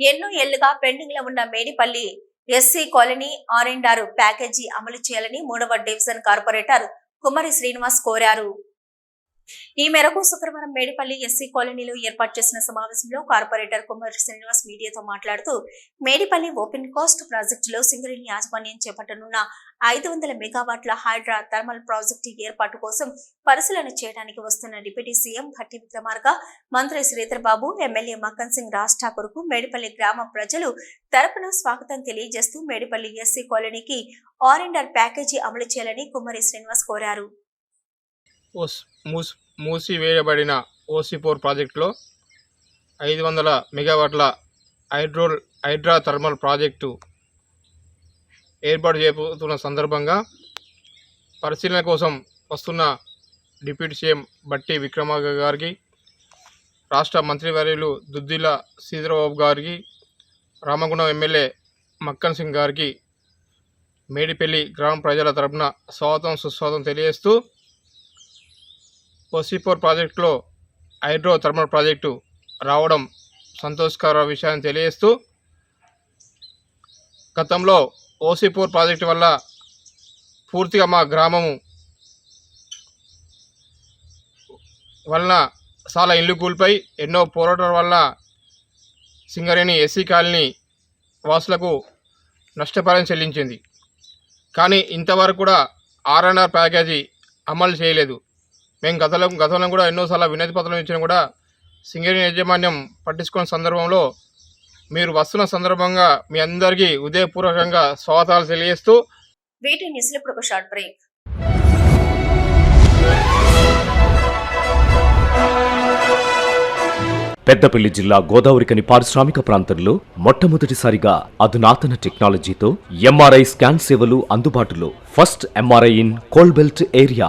ఎన్నో ఏళ్ళుగా పెండింగ్లో ఉన్న Medipalli SC colony R and R package అమలు చేయాలని మూడవ డివిజన్ కార్పొరేటర్ కుమారి శ్రీనివాస్ కోరారు. ఈ మేరకు శుక్రవారం మేడిపల్లి ఎస్సీ కాలనీలో ఏర్పాటు చేసిన సమావేశంలో కార్పొరేటర్ కుమారి శ్రీనివాస్ మీడియాతో మాట్లాడుతూ మేడిపల్లి ఓపెన్ కాస్ట్ ప్రాజెక్టులో సింగరేణి యాజమాన్యం చేపట్టనున్న ఐదు వందల మెగావాట్ల హైడ్రా థర్మల్ ప్రాజెక్టు ఏర్పాటు కోసం పరిశీలన చేయడానికి వస్తున్న డిప్యూటీ సీఎం భట్టి విక్రమార్క మంత్రి శ్రీధర్ బాబు ఎమ్మెల్యే మక్కన్ సింగ్ రాజ్ ఠాకూర్కు మేడిపల్లి గ్రామ ప్రజలు తరపున స్వాగతం తెలియజేస్తూ మేడిపల్లి ఎస్సీ కాలనీకి ఆర్ అండ్ ఆర్ ప్యాకేజీ అమలు చేయాలని కుమారి శ్రీనివాస్ కోరారు. మూస్ మూసివేయబడిన ఓసి ఫోర్ ప్రాజెక్టులో ఐదు వందల మెగావాట్ల హైడ్రోల్ హైడ్రా థర్మల్ ప్రాజెక్టు ఏర్పాటు చేయబోతున్న సందర్భంగా పరిశీలన కోసం వస్తున్న డిప్యూటీ సీఎం బట్టి విక్రమార్క గారికి రాష్ట్ర మంత్రివర్యులు దుద్దిల శ్రీధరబాబు గారికి రామగుండం ఎమ్మెల్యే మక్కన్ సింగ్ గారికి మేడిపల్లి గ్రామ ప్రజల తరపున స్వాగతం సుస్వాగతం తెలియజేస్తూ ఓసిఫోర్ ప్రాజెక్టులో హైడ్రో థర్మల్ ప్రాజెక్టు రావడం సంతోషకర విషయాన్ని తెలియజేస్తూ గతంలో ఓసిపూర్ ప్రాజెక్టు వల్ల పూర్తిగా మా గ్రామము వలన చాలా ఇల్లు కూలిపోయి ఎన్నో పోరాటాల వల్ల సింగరేణి ఎస్సీ కాలనీ వాసులకు నష్టపరిహారం చెల్లించింది. కానీ ఇంతవరకు కూడా ఆర్ఎన్ఆర్ ప్యాకేజీ అమలు చేయలేదు. మేము గతంలో గతంలో కూడా ఎన్నోసార్లు వినతి పత్రం ఇచ్చినా కూడా సింగరేణి యాజమాన్యం పట్టించుకున్న సందర్భంలో మీరు వస్తున్న సందర్భంగా మీ అందరికీ ఉదయపూర్వకంగా స్వాగతాలు తెలియజేస్తూ వీటి న్యూస్ ఇప్పుడు ఒక షార్ట్ బ్రేక్ పెద్దపల్లి జిల్లా గోదావరికని పారిశ్రామిక ప్రాంతంలో మొట్టమొదటిసారిగా అధునాతన టెక్నాలజీతో ఎంఆర్ఐ స్కాన్ సేవలు అందుబాటులో. First MRI in coal belt area.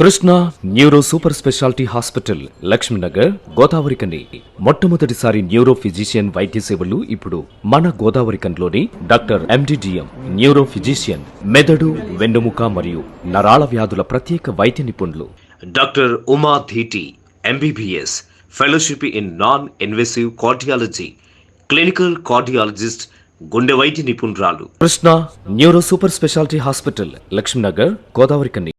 Krishna neuro super speciality hospital Lakshminagar Godavarikhani మొట్టమొదటిసారి న్యూరో ఫిజిషియన్ వైద్య సేవలు ఇప్పుడు మన గోదావరికన్లోని doctor MD DM neuro physician మెదడు వెన్నుముక మరియు నరాల వ్యాధుల ప్రత్యేక వైద్య నిపుణులు. Doctor Uma Dheeti MBBS fellowship in non invasive cardiology clinical cardiologist గుండె వైద్య నిపుణురాలు. Krishna neuro super speciality hospital Lakshminagar Godavarikhani